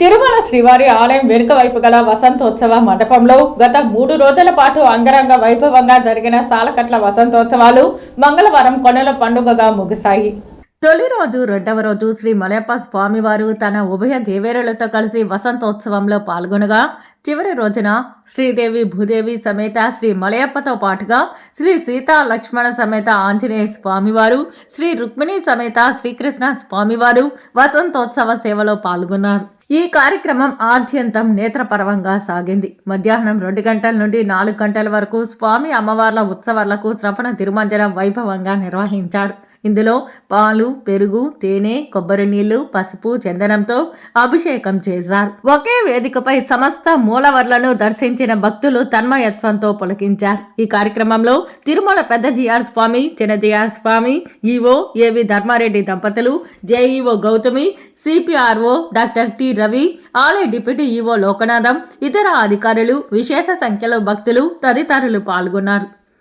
తిరుమల శ్రీవారి ఆలయం వెనుక వైపు గల వసంతోత్సవ మండపంలో గత మూడు రోజుల పాటు అంగరంగ వైభవంగా జరిగిన సాలకట్ల వసంతోత్సవాలు మంగళవారం కొనల పండుగగా ముగిశాయి. తొలి రోజు రెండవ రోజు శ్రీ మలయప్ప స్వామివారు తన ఉభయ దేవేరులతో కలిసి వసంతోత్సవంలో పాల్గొనగా చివరి రోజున శ్రీదేవి భూదేవి సమేత శ్రీ మలయప్పతో పాటుగా శ్రీ సీతా లక్ష్మణ సమేత ఆంజనేయ స్వామివారు శ్రీ రుక్మిణి సమేత శ్రీకృష్ణ స్వామివారు వసంతోత్సవ సేవలో పాల్గొన్నారు. ఈ కార్యక్రమం ఆద్యంతం నేత్రపరవంగా సాగింది. మధ్యాహ్నం రెండు గంటల నుండి నాలుగు గంటల వరకు స్వామి అమ్మవార్ల ఉత్సవాలకు శ్రవణ తిరుమంజనం వైభవంగా నిర్వహించారు. ఇందులో పాలు పెరుగు తేనె కొబ్బరి నీళ్ళు పసుపు చందనంతో అభిషేకం చేశారు. ఒకే వేదికపై సమస్త మూలవర్లను దర్శించిన భక్తులు తన్మయత్వంతో పులకించారు. ఈ కార్యక్రమంలో తిరుమల పెద్ద జిఆర్ స్వామి చిన్న జిఆర్ స్వామి ఈవో ఏవి ధర్మారెడ్డి దంపతులు JEO Gautami CPRO doctor T. Ravi ఆలయ డిప్యూటీ ఈవో లోకనాథం ఇతర అధికారులు విశేష సంఖ్యలో భక్తులు తదితరులు పాల్గొన్నారు.